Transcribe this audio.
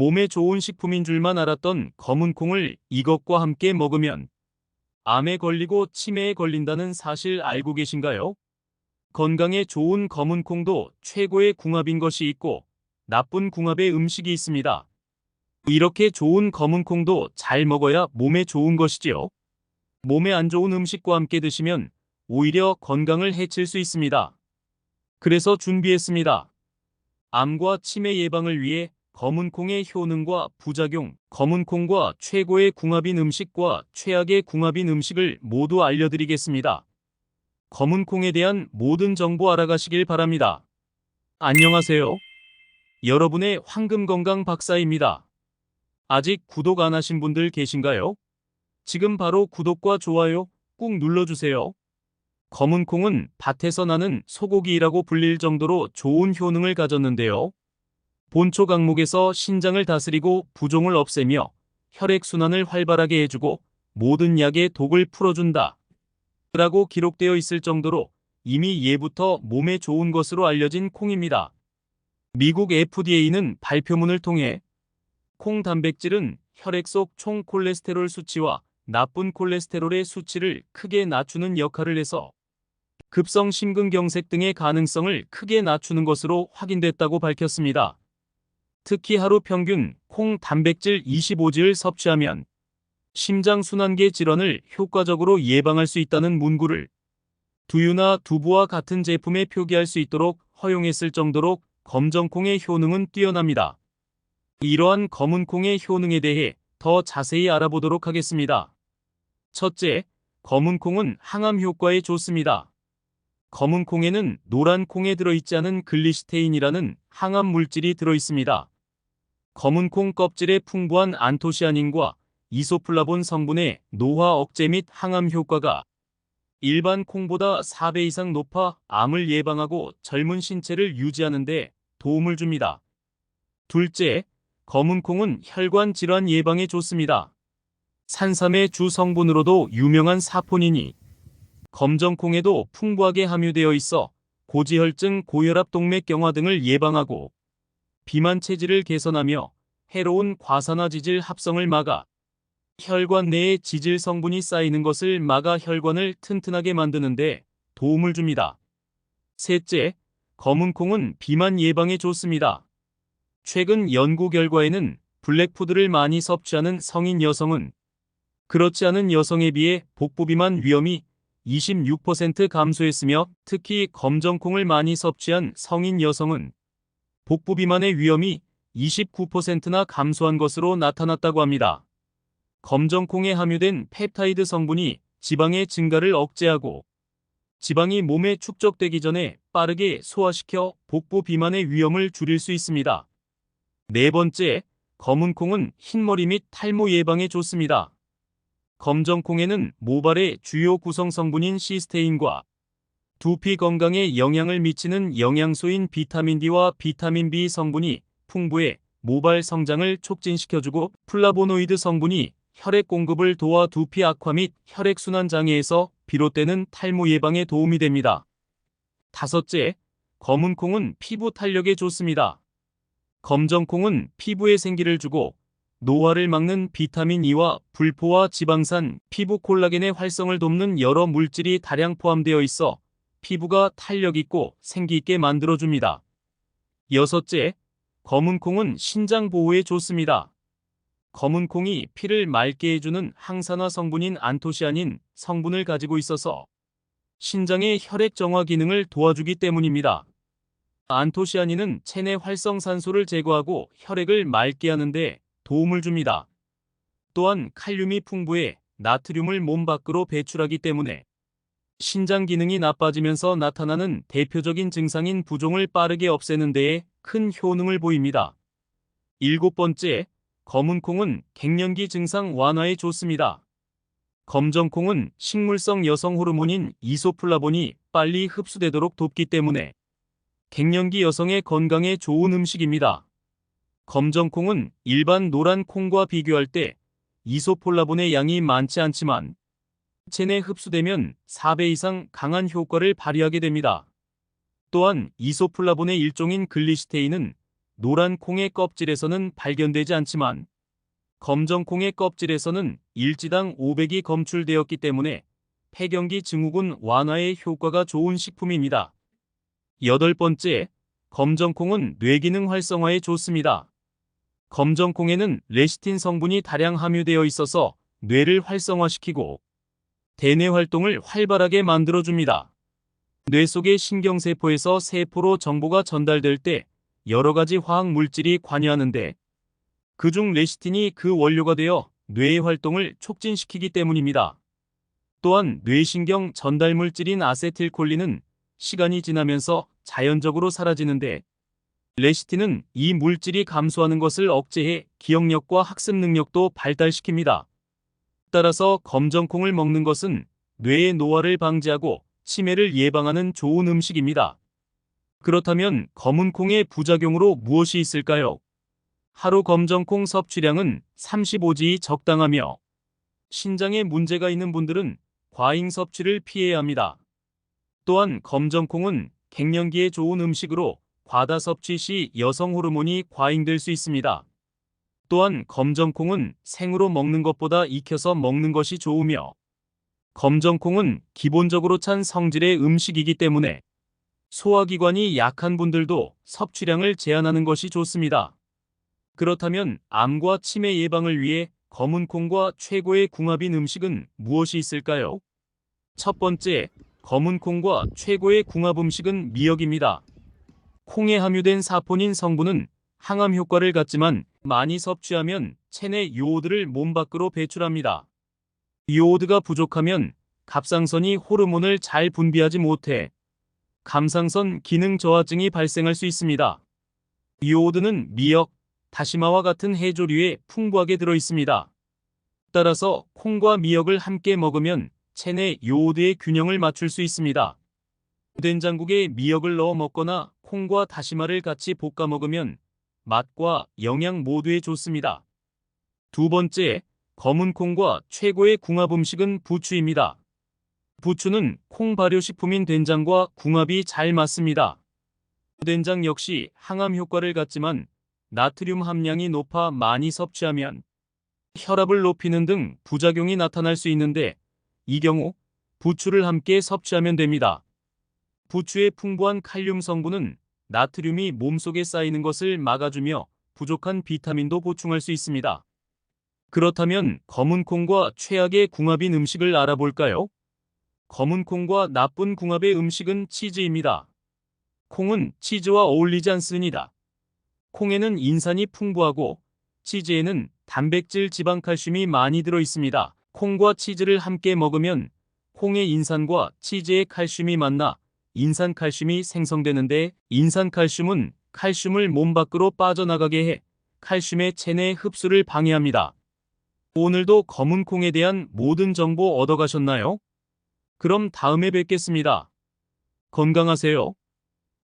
몸에 좋은 식품인 줄만 알았던 검은 콩을 이것과 함께 먹으면 암에 걸리고 치매에 걸린다는 사실 알고 계신가요? 건강에 좋은 검은 콩도 최고의 궁합인 것이 있고 나쁜 궁합의 음식이 있습니다. 이렇게 좋은 검은 콩도 잘 먹어야 몸에 좋은 것이지요. 몸에 안 좋은 음식과 함께 드시면 오히려 건강을 해칠 수 있습니다. 그래서 준비했습니다. 암과 치매 예방을 위해 검은 콩의 효능과 부작용, 검은 콩과 최고의 궁합인 음식과 최악의 궁합인 음식을 모두 알려드리겠습니다. 검은 콩에 대한 모든 정보 알아가시길 바랍니다. 안녕하세요. 여러분의 황금 건강 박사입니다. 아직 구독 안 하신 분들 계신가요? 지금 바로 구독과 좋아요 꾹 눌러주세요. 검은 콩은 밭에서 나는 소고기라고 불릴 정도로 좋은 효능을 가졌는데요. 본초 강목에서 신장을 다스리고 부종을 없애며 혈액순환을 활발하게 해주고 모든 약의 독을 풀어준다. 라고 기록되어 있을 정도로 이미 예부터 몸에 좋은 것으로 알려진 콩입니다. 미국 FDA는 발표문을 통해 콩 단백질은 혈액 속 총 콜레스테롤 수치와 나쁜 콜레스테롤의 수치를 크게 낮추는 역할을 해서 급성 심근경색 등의 가능성을 크게 낮추는 것으로 확인됐다고 밝혔습니다. 특히 하루 평균 콩 단백질 25지를 섭취하면 심장순환계 질환을 효과적으로 예방할 수 있다는 문구를 두유나 두부와 같은 제품에 표기할 수 있도록 허용했을 정도로 검정콩의 효능은 뛰어납니다. 이러한 검은콩의 효능에 대해 더 자세히 알아보도록 하겠습니다. 첫째, 검은콩은 항암 효과에 좋습니다. 검은콩에는 노란 콩에 들어있지 않은 글리시테인이라는 항암 물질이 들어있습니다. 검은콩 껍질에 풍부한 안토시아닌과 이소플라본 성분의 노화 억제 및 항암 효과가 일반 콩보다 4배 이상 높아 암을 예방하고 젊은 신체를 유지하는 데 도움을 줍니다. 둘째, 검은 콩은 혈관 질환 예방에 좋습니다. 산삼의 주 성분으로도 유명한 사포닌이 검정콩에도 풍부하게 함유되어 있어 고지혈증, 고혈압, 동맥경화 등을 예방하고 비만 체질을 개선하며 해로운 과산화지질 합성을 막아 혈관 내에 지질 성분이 쌓이는 것을 막아 혈관을 튼튼하게 만드는데 도움을 줍니다. 셋째, 검은 콩은 비만 예방에 좋습니다. 최근 연구 결과에는 블랙푸드를 많이 섭취하는 성인 여성은 그렇지 않은 여성에 비해 복부 비만 위험이 26% 감소했으며 특히 검정콩을 많이 섭취한 성인 여성은 복부 비만의 위험이 29%나 감소한 것으로 나타났다고 합니다. 검정콩에 함유된 펩타이드 성분이 지방의 증가를 억제하고 지방이 몸에 축적되기 전에 빠르게 소화시켜 복부 비만의 위험을 줄일 수 있습니다. 네 번째, 검은콩은 흰머리 및 탈모 예방에 좋습니다. 검정콩에는 모발의 주요 구성 성분인 시스테인과 두피 건강에 영향을 미치는 영양소인 비타민 D와 비타민 B 성분이 풍부해 모발 성장을 촉진시켜주고 플라보노이드 성분이 혈액 공급을 도와 두피 악화 및 혈액순환 장애에서 비롯되는 탈모 예방에 도움이 됩니다. 다섯째, 검은콩은 피부 탄력에 좋습니다. 검정콩은 피부에 생기를 주고 노화를 막는 비타민 E와 불포화 지방산, 피부 콜라겐의 활성을 돕는 여러 물질이 다량 포함되어 있어 피부가 탄력 있고 생기 있게 만들어줍니다. 여섯째, 검은콩은 신장 보호에 좋습니다. 검은콩이 피를 맑게 해주는 항산화 성분인 안토시아닌 성분을 가지고 있어서 신장의 혈액 정화 기능을 도와주기 때문입니다. 안토시아닌은 체내 활성산소를 제거하고 혈액을 맑게 하는데 도움을 줍니다. 또한 칼륨이 풍부해 나트륨을 몸 밖으로 배출하기 때문에 신장 기능이 나빠지면서 나타나는 대표적인 증상인 부종을 빠르게 없애는 데에 큰 효능을 보입니다. 일곱 번째, 검은콩은 갱년기 증상 완화에 좋습니다. 검정콩은 식물성 여성 호르몬인 이소플라본이 빨리 흡수되도록 돕기 때문에 갱년기 여성의 건강에 좋은 음식입니다. 검정콩은 일반 노란 콩과 비교할 때 이소폴라본의 양이 많지 않지만 체내 흡수되면 4배 이상 강한 효과를 발휘하게 됩니다. 또한 이소플라본의 일종인 글리시테인은 노란 콩의 껍질에서는 발견되지 않지만 검정 콩의 껍질에서는 일지당 500이 검출되었기 때문에 폐경기 증후군 완화에 효과가 좋은 식품입니다. 여덟 번째, 검정콩은 뇌기능 활성화에 좋습니다. 검정콩에는 레시틴 성분이 다량 함유되어 있어서 뇌를 활성화시키고 대뇌 활동을 활발하게 만들어줍니다. 뇌 속의 신경세포에서 세포로 정보가 전달될 때 여러 가지 화학 물질이 관여하는데 그중 레시틴이 그 원료가 되어 뇌의 활동을 촉진시키기 때문입니다. 또한 뇌신경 전달 물질인 아세틸콜린은 시간이 지나면서 자연적으로 사라지는데 레시틴은 이 물질이 감소하는 것을 억제해 기억력과 학습 능력도 발달시킵니다. 따라서 검정콩을 먹는 것은 뇌의 노화를 방지하고 치매를 예방하는 좋은 음식입니다. 그렇다면 검은 콩의 부작용으로 무엇이 있을까요? 하루 검정콩 섭취량은 35지 적당하며 신장에 문제가 있는 분들은 과잉 섭취를 피해야 합니다. 또한 검정콩은 갱년기에 좋은 음식으로 과다 섭취 시 여성 호르몬이 과잉될 수 있습니다. 또한 검정콩은 생으로 먹는 것보다 익혀서 먹는 것이 좋으며 검정콩은 기본적으로 찬 성질의 음식이기 때문에 소화기관이 약한 분들도 섭취량을 제한하는 것이 좋습니다. 그렇다면 암과 치매 예방을 위해 검은 콩과 최고의 궁합인 음식은 무엇이 있을까요? 첫 번째, 검은 콩과 최고의 궁합 음식은 미역입니다. 콩에 함유된 사포닌 성분은 항암 효과를 갖지만 많이 섭취하면 체내 요오드를 몸 밖으로 배출합니다. 요오드가 부족하면 갑상선이 호르몬을 잘 분비하지 못해 감상선 기능 저하증이 발생할 수 있습니다. 요오드는 미역, 다시마와 같은 해조류에 풍부하게 들어 있습니다. 따라서 콩과 미역을 함께 먹으면 체내 요오드의 균형을 맞출 수 있습니다. 된장국에 미역을 넣어 먹거나 콩과 다시마를 같이 볶아 먹으면 맛과 영양 모두에 좋습니다. 두 번째, 검은 콩과 최고의 궁합 음식은 부추입니다. 부추는 콩 발효식품인 된장과 궁합이 잘 맞습니다. 된장 역시 항암 효과를 갖지만 나트륨 함량이 높아 많이 섭취하면 혈압을 높이는 등 부작용이 나타날 수 있는데 이 경우 부추를 함께 섭취하면 됩니다. 부추의 풍부한 칼륨 성분은 나트륨이 몸속에 쌓이는 것을 막아주며 부족한 비타민도 보충할 수 있습니다. 그렇다면 검은 콩과 최악의 궁합인 음식을 알아볼까요? 검은 콩과 나쁜 궁합의 음식은 치즈입니다. 콩은 치즈와 어울리지 않습니다. 콩에는 인산이 풍부하고 치즈에는 단백질, 지방, 칼슘이 많이 들어 있습니다. 콩과 치즈를 함께 먹으면 콩의 인산과 치즈의 칼슘이 만나 인산 칼슘이 생성되는데 인산 칼슘은 칼슘을 몸 밖으로 빠져나가게 해 칼슘의 체내 흡수를 방해합니다. 오늘도 검은 콩에 대한 모든 정보 얻어가셨나요? 그럼 다음에 뵙겠습니다. 건강하세요.